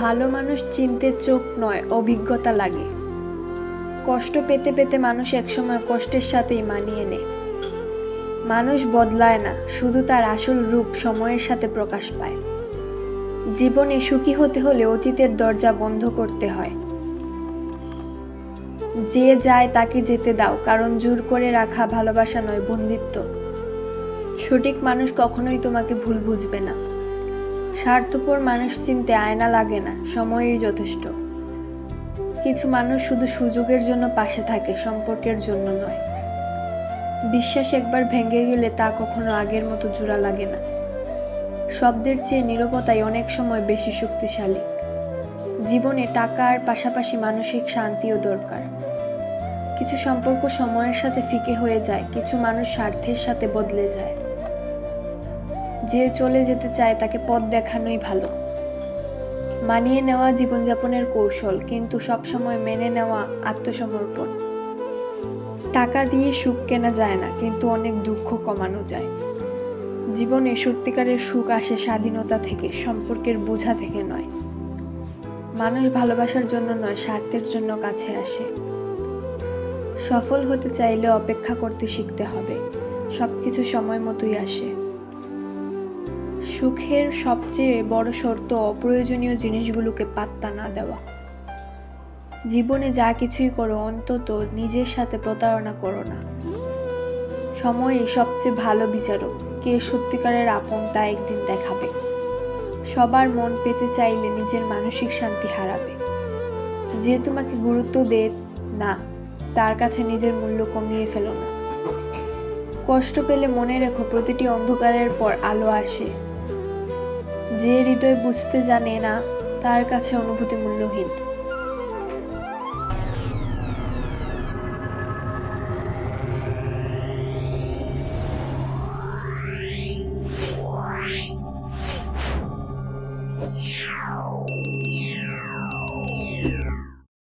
ভালো মানুষ চিনতে চোখ নয়, অভিজ্ঞতা লাগে। কষ্ট পেতে পেতে মানুষ একসময় কষ্টের সাথেই মানিয়ে নেয়। মানুষ বদলায় না, শুধু তার আসল রূপ সময়ের সাথে প্রকাশ পায়। জীবনে সুখী হতে হলে অতীতের দরজা বন্ধ করতে হয়। যে যায় তাকে যেতে দাও, কারণ জোর করে রাখা ভালোবাসা নয়, বন্দিত্ব। সঠিক মানুষ কখনোই তোমাকে ভুল বুঝবে না। স্বার্থপর মানুষ চিনতে আয়না লাগে না, সময়ই যথেষ্ট। কিছু মানুষ শুধু সুযোগের জন্য পাশে থাকে, সম্পর্কের জন্য নয়। বিশ্বাস একবার ভেঙে গেলে তা কখনো আগের মতো জোড়া লাগে না। শব্দের চেয়ে নীরবতাই অনেক সময় বেশি শক্তিশালী। জীবনে টাকার পাশাপাশি মানসিক শান্তিও দরকার। কিছু সম্পর্ক সময়ের সাথে ফিকে হয়ে যায়, কিছু মানুষ স্বার্থের সাথে বদলে যায়। যে চলে যেতে চায় তাকে পথ দেখানোই ভালো। মানিয়ে নেওয়া জীবনযাপনের কৌশল, কিন্তু সবসময় মেনে নেওয়া আত্মসমর্পণ। টাকা দিয়ে সুখ কেনা যায় না, কিন্তু অনেক দুঃখ কমানো যায়। জীবনে সত্যিকারের সুখ আসে স্বাধীনতা থেকে, সম্পর্কের বোঝা থেকে নয়। মানুষ ভালোবাসার জন্য নয়, স্বার্থের জন্য কাছে আসে। সফল হতে চাইলে অপেক্ষা করতে শিখতে হবে। সব কিছু সময় মতোই আসে। সুখের সবচেয়ে বড় শর্ত অপ্রয়োজনীয় জিনিসগুলোকে পাত্তা না দেওয়া। জীবনে যা কিছুই করো, অন্তত নিজের সাথে প্রতারণা করো না। সময়ই সবচেয়ে ভালো বিচারক। কে সত্যিকারের আপন তা একদিন দেখাবে। সবার মন পেতে চাইলে নিজের মানসিক শান্তি হারাবে। যে তোমাকে গুরুত্ব দে, না, তার কাছে নিজের মূল্য কমিয়ে ফেলো না। কষ্ট পেলে মনে রেখো, প্রতিটি অন্ধকারের পর আলো আসে। যে হৃদয় বুঝতে জানে না তার কাছে অনুভূতি মূল্যহীন Yeah.